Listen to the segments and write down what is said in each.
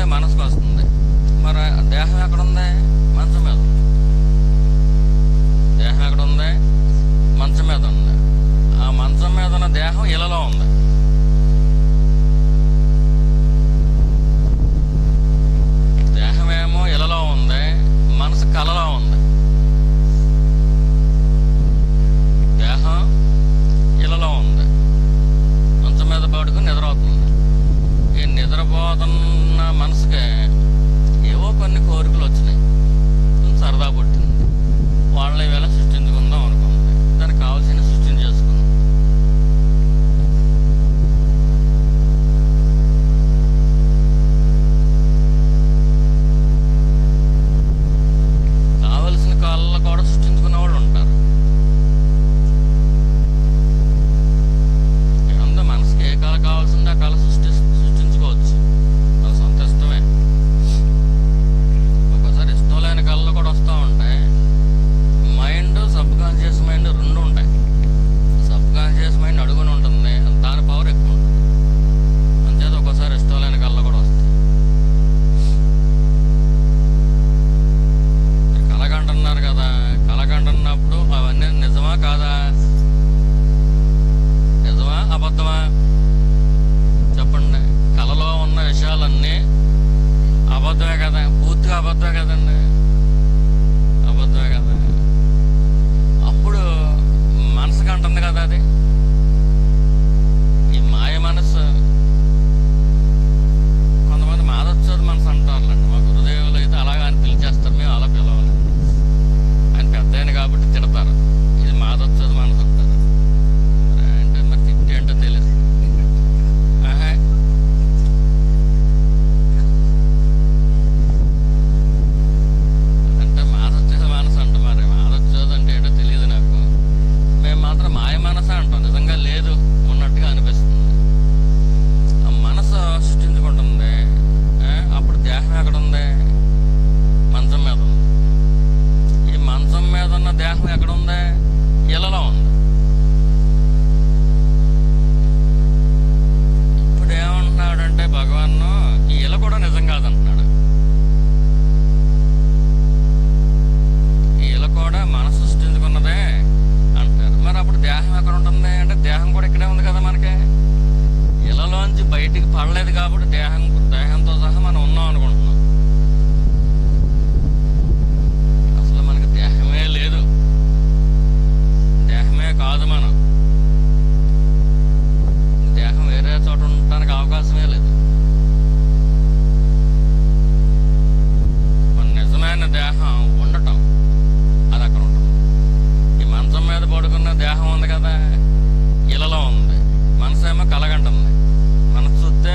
వస్తుంది మనసుకు వస్తుంది. మరి దేహం ఎక్కడ ఉంది మంచం మీద దేహం ఎక్కడ ఉంది మంచం మీద ఉంది. ఆ మంచం మీద ఉన్న దేహం ఇలలో ఉంది. మీద దేహం ఎక్కడ ఉంది ఇలలో ఉంది. ఇప్పుడు ఏమంటున్నాడంటే భగవాన్ ఈ ఇల కూడా నిజం కాదంటున్నాడు. ఈ ఇల కూడా మనసు సృష్టించుకున్నదే అంటారు. మరి అప్పుడు దేహం ఎక్కడ ఉంటుంది అంటే దేహం కూడా ఇక్కడే ఉంది కదా మనకి. ఇలలోంచి బయటికి పడలేదు కాబట్టి దేహం దేహంతో సహా మనం ఉన్నాం అనుకుంటున్నాం అసలు మనకి దేహమే లేదు దేహమే కాదు మనం దేహం వేరే చోట ఉండటానికి అవకాశమే లేదు. నిజమైన దేహం ఉండటం అది అక్కడ ఉంటుంది. ఈ మంచం మీద పడుకున్న దేహం ఉంది కదా ఇలలో ఉంది. మనసు ఏమో కలగంటుంది మనసు చూస్తే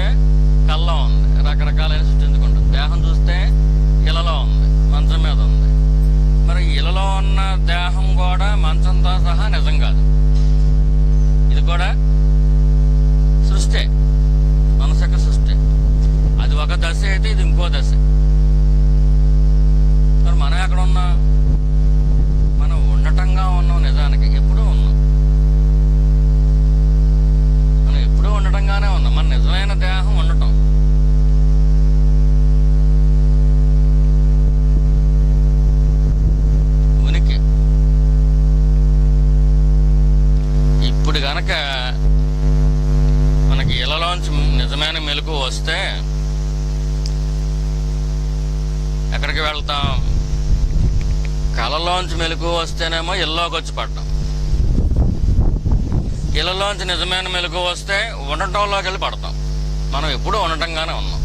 కళ్ళలో ఉంది. రకరకాలైన సృష్టించుకుంటుంది దేహం చూస్తే ఇలలో ఉంది. మంచం మీద ఉంది. మరి ఇలలో ఉన్న దేహం కూడా మంచంతో సహా నిజం కాదు. ఇది కూడా సృష్టి మనసు యొక్క సృష్టి అది ఒక దశ అయితే ఇది ఇంకో దశ. మరి మనం ఎక్కడ ఉన్నా మనం ఉండటంగా ఉన్నాం నిజానికి ఎప్పుడూ ఉన్నాం. మనం ఎప్పుడూ ఉండటంగానే ఉన్నాం. మన నిజమైన దేహం ఉండటం. ఉనికి. ఇప్పుడు గనక మనకి ఇళ్ళలోంచి నిజమైన మెలకు వస్తే ఎక్కడికి వెళ్తాం. కళలోంచి మెలకు వస్తేనేమో ఇల్లోకి వచ్చి పడ్డాం ఇళ్ళలోంచి నిజమైన మెలకు వస్తే ఉండటంలోకి వెళ్ళి పడతాం. మనం ఎప్పుడూ ఉండటంగానే ఉన్నాం.